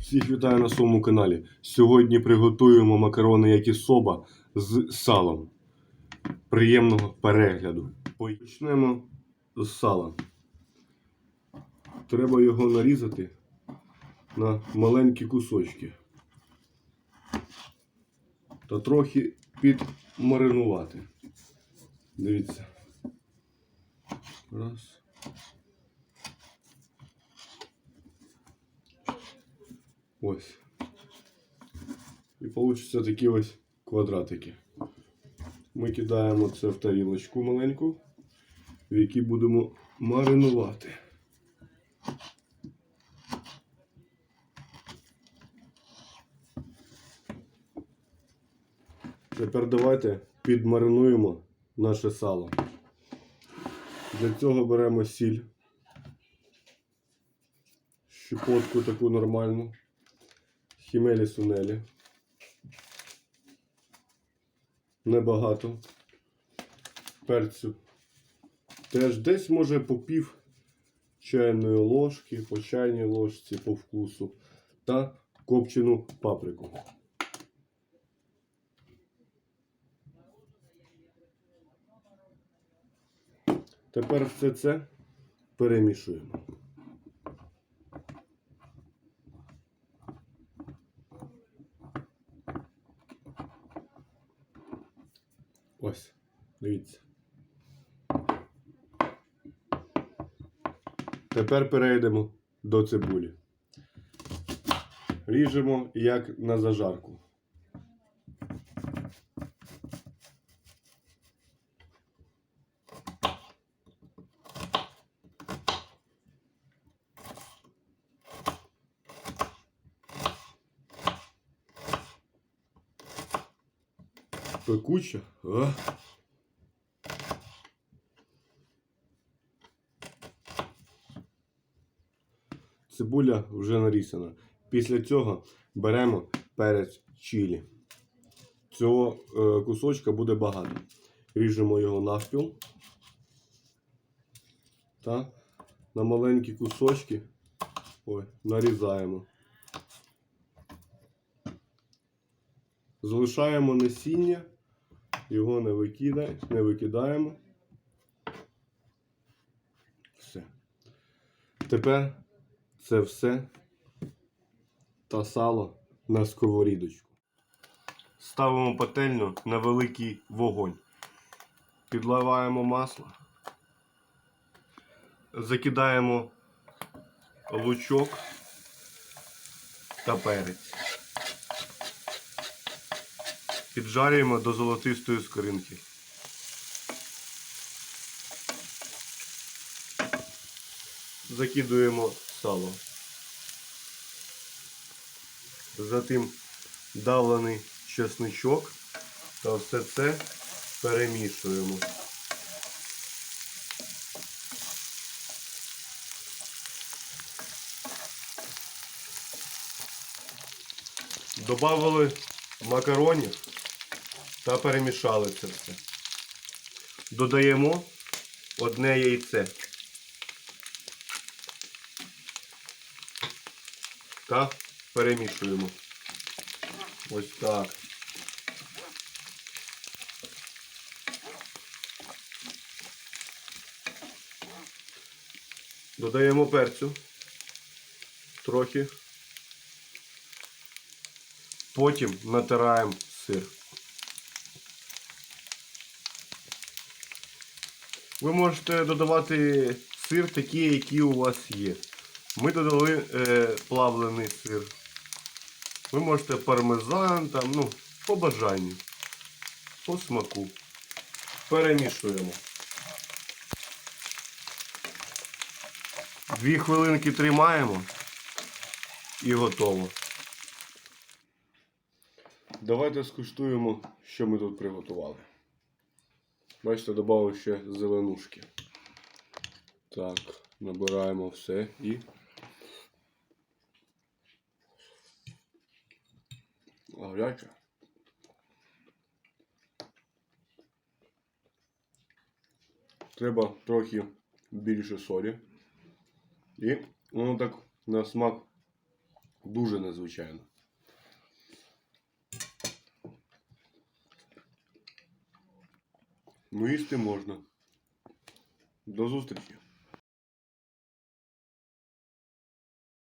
Всіх вітаю на своєму каналі. Сьогодні приготуємо макарони якісоба з салом. Приємного перегляду. Почнемо з сала. Треба його нарізати на маленькі кусочки. Та трохи підмаринувати. Дивіться. Раз. Ось. І получаться такі ось квадратики. Ми кидаємо це в тарілочку маленьку, в якій будемо маринувати. Тепер давайте підмаринуємо наше сало. Для цього беремо сіль, щепотку таку нормальну хімелі сунелі. Небагато. Перцю. Теж десь може по пів чайної ложки, по чайній ложці по вкусу. Та копчену паприку. Тепер все це перемішуємо. Ось, дивіться. Тепер перейдемо до цибулі. Ріжемо як на зажарку. Пекуча. А? Цибуля вже нарізана. Після цього беремо перець чилі. Цього е, кусочка буде багато. Ріжемо його навпіл. Та на маленькі кусочки ой, нарізаємо. Залишаємо насіння, його не, викидай, не викидаємо. Все. Тепер це все та сало на сковорідочку. Ставимо пательню на великий вогонь. Підливаємо масло. Закидаємо лучок та перець. Піджарюємо до золотистої скоринки. Закидуємо сало. Затим давлений чесничок та все це перемішуємо. Добавили макаронів та перемішали це все. Додаємо одне яйце. Та перемішуємо. Ось так. Додаємо перцю. Трохи. Потім натираємо сир. Ви можете додавати сир такий, який у вас є. Ми додали е, плавлений сир. Ви можете пармезан, там, ну, по бажанню. По смаку. Перемішуємо. Дві хвилинки тримаємо і готово. Давайте скуштуємо, що ми тут приготували. Бачите, додав ще зеленушки. Так, набираємо все і. Гаряче. Треба трохи більше солі. І Воно так на смак дуже незвичайно. Ну, їсти можна. До зустрічі.